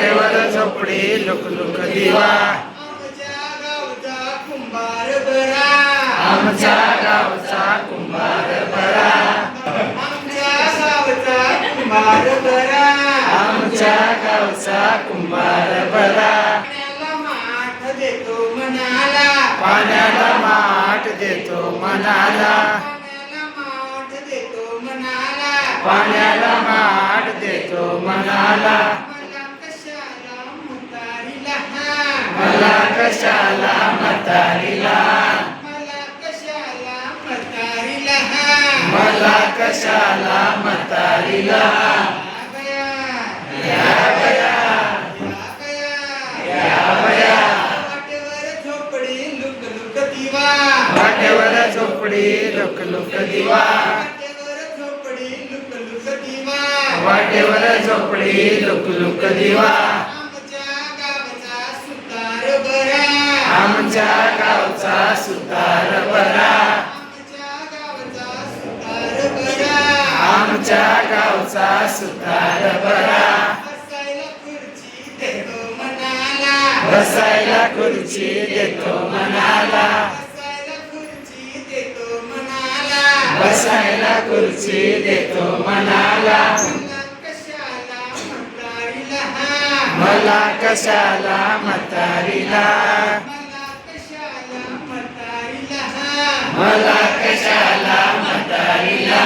वाटेवर झोपडी look look दिवा. कुंभार बरा. आमच्या गावचा कुंभार बरा. आमच्या गावचा कुंभार बरा. आमच्या गावचा कुंभार बरा. पाण्याला माठ देतो मनाला. पाण्याला माठ देतो मनाला. पाण्याला माठ देतो मनाला. पाण्याला माठ देतो मनाला मला कशाला मुतारीला हा मला कशाला म्हातारीला. मला कशाला म्हातारीला? मला कशाला म्हातारीला. या बया, या बया, या बया. या बया. वाटेवर झोपडी लुक लुक दिवा. वाटेवर झोपडी लुक लुक दिवा. वाटेवर झोपडी लुक लुक दिवा. वाटेवर झोपडी लुक लुक दिवा. आमच्या गावचा सुतार बरा आमच्या गावचा सुतार बरा बसायला खुर्ची देतो मनाला बसायला खुर्ची देतो मनाला बसायला खुर्ची देतो मनाला. बसायला खुर्ची देतो मनाला. मला कशाला म्हातारीला हा मला कशाला म्हातारीला मला कशाला म्हातारीला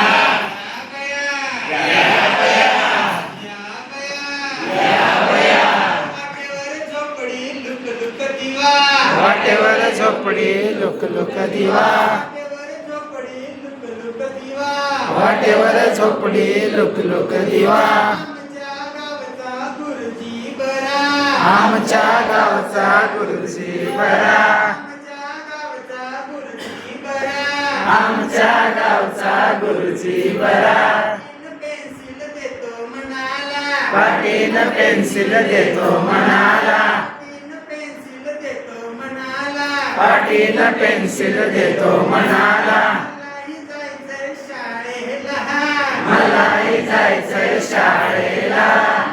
वाटेवर झोपडी लुक लुक दिवा. वाटेवर झोपडी लुक लुक झोपडी दिवा दिवा. आमच्या गावचा गुरुजी बरा आमच्या गावचा गुरुजी बरा आमच्या गावचा गुरुजी बरा आमच्या गावचा गुरुजी बरा. पेन्सिल देतो पाटीन पेन्सिल देतो मनाला. पेन्सिल देतो पाटीन पेन्सिल देतो मनाला. मलाही जायचंय शाळेला. मलाही जायचंय शाळेला.